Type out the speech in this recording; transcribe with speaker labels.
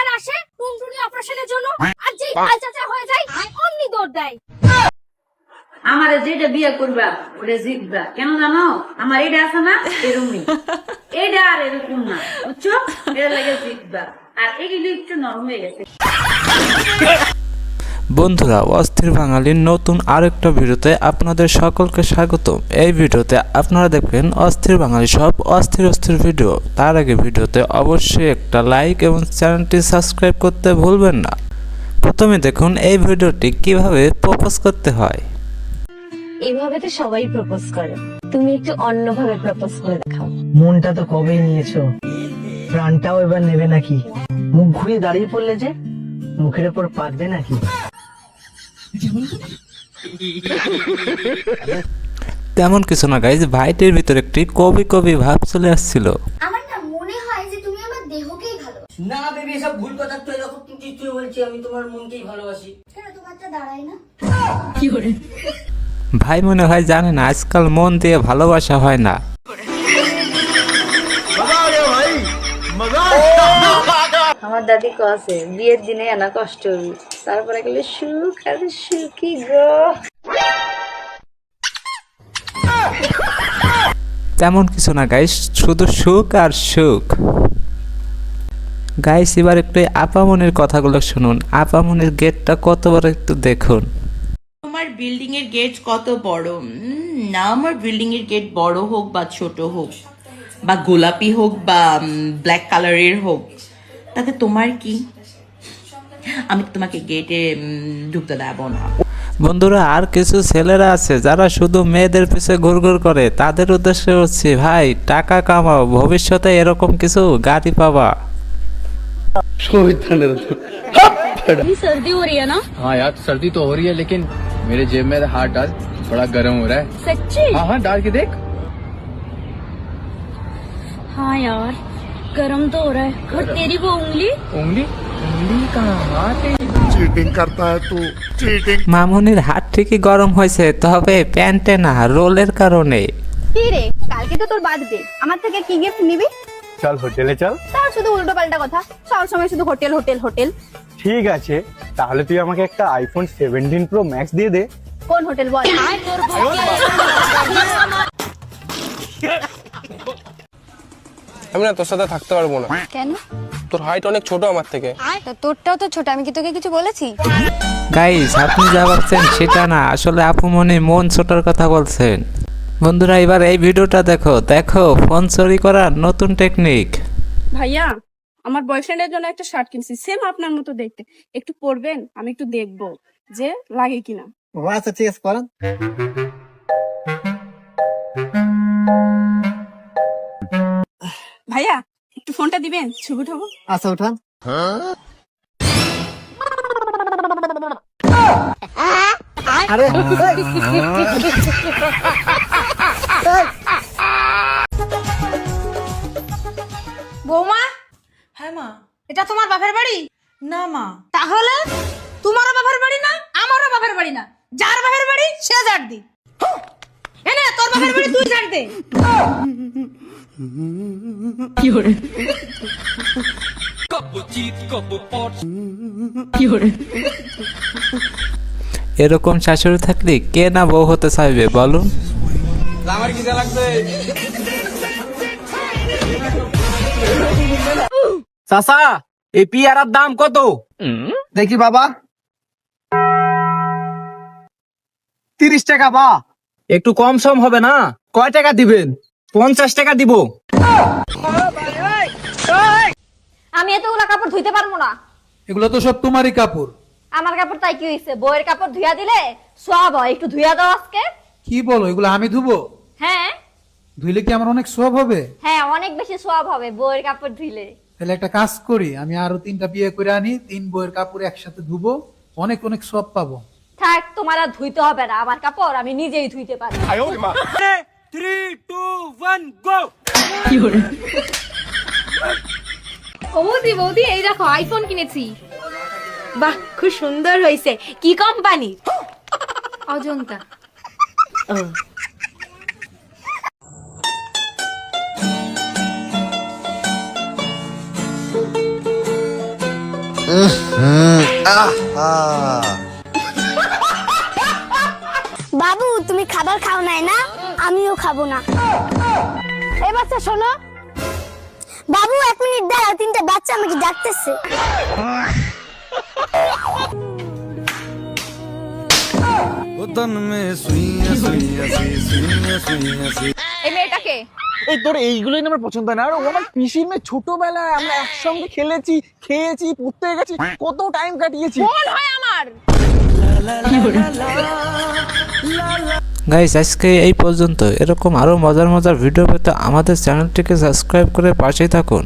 Speaker 1: আবার আসে টুনটুনি অপারেশনের জন্য। আর যেই কাল চাচা হয়ে যায় অমনি দৌড় দেয়।
Speaker 2: আমারে যেটা বিয়ে করবা ওরে জিতবা। কেন জানো? আমার এটা আছে না এরকমই। এটা আর এরকম না বুঝছ? এটা লাগে জিতবা। আর এগুলি একটু নরম হয়ে গেছে।
Speaker 3: বন্ধুরা অস্থির বাঙালির নতুন আরেকটা ভিডিওতে আপনাদের সকলকে স্বাগত। এই ভিডিওতে আপনারা দেখবেন অস্থির বাঙালি সব অস্থির অস্থির ভিডিও। তার আগে ভিডিওতে অবশ্যই একটা লাইক এবং চ্যানেলটি সাবস্ক্রাইব করতে ভুলবেন না। প্রথমে দেখুন এই ভিডিওটি কীভাবে প্রপোজ করতে হয়।
Speaker 4: এইভাবে তো সবাই প্রপোজ করে। তুমি একটু অন্যভাবে প্রপোজ করে দেখাও।
Speaker 5: মনটা তো কবেই নিয়েছো? প্রাণটাও এবার নেবে নাকি? মুখ ঘুরিয়ে দাঁড়িয়ে পড়লে যে? মুখের উপর পাতবে নাকি?
Speaker 3: তেমন কিছু না গাইজ ভাইটির ভিতরে একটি কবি কবি ভাব চলে আসছিল।
Speaker 1: আমার না মনে হয় যে তুমি আমার দেহকেই ভালো।
Speaker 5: না বেবি এসব ভুল কথা তো এরকম কিছু বলছি আমি তোমার মনকেই ভালোবাসি।
Speaker 1: কেন তোমারটা দাঁড়ায় না।
Speaker 3: ভাই মনে হয় জানে না আজকাল মন দিয়ে ভালোবাসা হয় না।
Speaker 4: আমার দাদি কছে বিয়ের দিনে আনা কষ্ট হবি। তারপরে গেলে সুখ আর সুখী গো।
Speaker 3: তেমন কিছু না গাইস শুধু সুখ আর সুখ। গাইস এবার একটু আপামনের কথাগুলো শুনুন। আপামনের গেটটা কত বড় একটু দেখুন।
Speaker 6: তোমার বিল্ডিং এর গেট কত বড়? না আমার বিল্ডিং এর গেট বড় হোক বা ছোট হোক বা গোলাপি হোক বা ব্ল্যাক কালারের হোক। তাতে তোমার কি আমি তো তোমাকে গেটে ঢুকতে দেবো না
Speaker 3: বন্ধুরা আর কিছু ছেলেরা আছে যারা শুধু মেয়েদের পিছে ঘুরঘুর করে তাদের উদ্দেশ্যে হচ্ছে ভাই টাকা কামাও ভবিষ্যতে এরকম কিছু গাড়ি পাবা
Speaker 1: सर्दी हो रही है ना
Speaker 7: हाँ यार सर्दी तो हो रही है लेकिन मेरे जेब में हाथ डाल बड़ा गर्म हो रहा है
Speaker 1: सच्ची
Speaker 7: हाँ हाँ डाल के देख
Speaker 1: हाँ यार गरम तो हो रहा है और तेरी वो उंगली
Speaker 7: उंगली उंगली कहाँ हाथ है
Speaker 8: चीटिंग करता है तू चीटिंग
Speaker 3: মামুনির হাত ঠিকই গরম হয়েছে তবে প্যান্টে না রোলের কারণে
Speaker 1: কি রে কালকে তো তোর বার্থডে আমার থেকে কি গিফট নিবি
Speaker 9: চল হোটেলে চল
Speaker 1: তার শুধু উল্টো পাল্টা কথা সব সময় শুধু হোটেল হোটেল হোটেল
Speaker 9: ঠিক আছে তাহলে তুই আমাকে একটা আইফোন সেভেন্টিন প্রো ম্যাক্স দিয়ে দে
Speaker 1: কোন হোটেল বল
Speaker 10: আমি না তোর সাথে থাকতে পারব না।
Speaker 1: কেন?
Speaker 10: তোর হাইট অনেক ছোট আমার থেকে।
Speaker 1: তো তোরটাও তো ছোট আমি কি তোকে কিছু বলেছি?
Speaker 3: গাইস আপনি যা ভাবছেন সেটা না আসলে আপু মনে মন ছোটার কথা বলছেন। বন্ধুরা এবার এই ভিডিওটা দেখো। দেখো ফোন চুরি করার নতুন টেকনিক
Speaker 11: ভাইয়া আমার বয়ফ্রেন্ডের জন্য একটা শার্ট কিনছি সেম আপনার মতো দেখতে। একটু পরবেন আমি একটু দেখব যে লাগে কিনা।
Speaker 5: ও আচ্ছা ঠিক আছে
Speaker 11: দিবেন? ছবি উঠাবো
Speaker 5: আচ্ছা উঠান। আরে
Speaker 11: বৌমা?
Speaker 6: হ্যাঁ মা।
Speaker 11: এটা তোমার বাপের বাড়ি?
Speaker 6: না মা।
Speaker 11: তাহলে তোমারও বাপের বাড়ি না আমারও বাপের বাড়ি না? যার বাপের বাড়ি সে ঝাড় দি। এনে তোর বাপের বাড়ি তুই ঝাড় দে।
Speaker 3: এরকম শাশুড়ি থাকলে কে না বউ হতে চাইবে, বলুন?
Speaker 5: চাচা, এই পিয়ারার দাম কত? দেখি বাবা। তিরিশ টাকা বা। একটু কম সম হবে না? কয় টাকা দিবেন? পঞ্চাশ টাকা দিব।
Speaker 1: আমি এতগুলা কাপড় ধুইতে পারব না।
Speaker 9: এগুলো তো সব তোমারই কাপড়।
Speaker 1: আমার কাপড় তাই কি হইছে? বইয়ের কাপড় ধুইয়া দিলে সব হয়। একটু ধুইয়া দাও আজকে।
Speaker 9: কি বলো এগুলো আমি ধুবো?
Speaker 1: হ্যাঁ।
Speaker 9: ধুইলে কি আমার অনেক সব হবে?
Speaker 1: হ্যাঁ অনেক বেশি সব হবে বইয়ের কাপড় ধুইলে।
Speaker 9: তাহলে একটা কাজ করি আমি আরও তিনটা বিয়ে করে আনি তিন বইয়ের কাপড় একসাথে ধুবো অনেক অনেক সব পাবো।
Speaker 1: থাক তোমার আর ধুইতে হবে না। আমার কাপড় আমি নিজেই ধুইতে পারি। বৌদি বৌদি এই দেখো আইফোন কিনেছি।
Speaker 4: বাহ খুব সুন্দর হয়েছে। কি কোম্পানি
Speaker 1: অজন্তা।
Speaker 12: বাবু তুমি খাবার খাও নাই না? আমিও খাব না। বাচ্চা শোনো। বাবু এক মিনিট দাঁড়াও তিনটা বাচ্চা আমাকে ডাকতেছে
Speaker 11: এই মেয়েটাকে
Speaker 5: এই তোর এইগুলোই আমার পছন্দ হয় না আর ও আমার পিসির মেয়ে ছোটবেলায় আমরা একসঙ্গে খেলেছি খেয়েছি পড়তে গেছি কত টাইম কাটিয়েছি
Speaker 11: হয় আমার
Speaker 3: গাইস আজকে এই পর্যন্ত। এরকম আরও মজার মজার ভিডিও পেতে আমাদের চ্যানেলটিকে সাবস্ক্রাইব করে পাশেই থাকুন।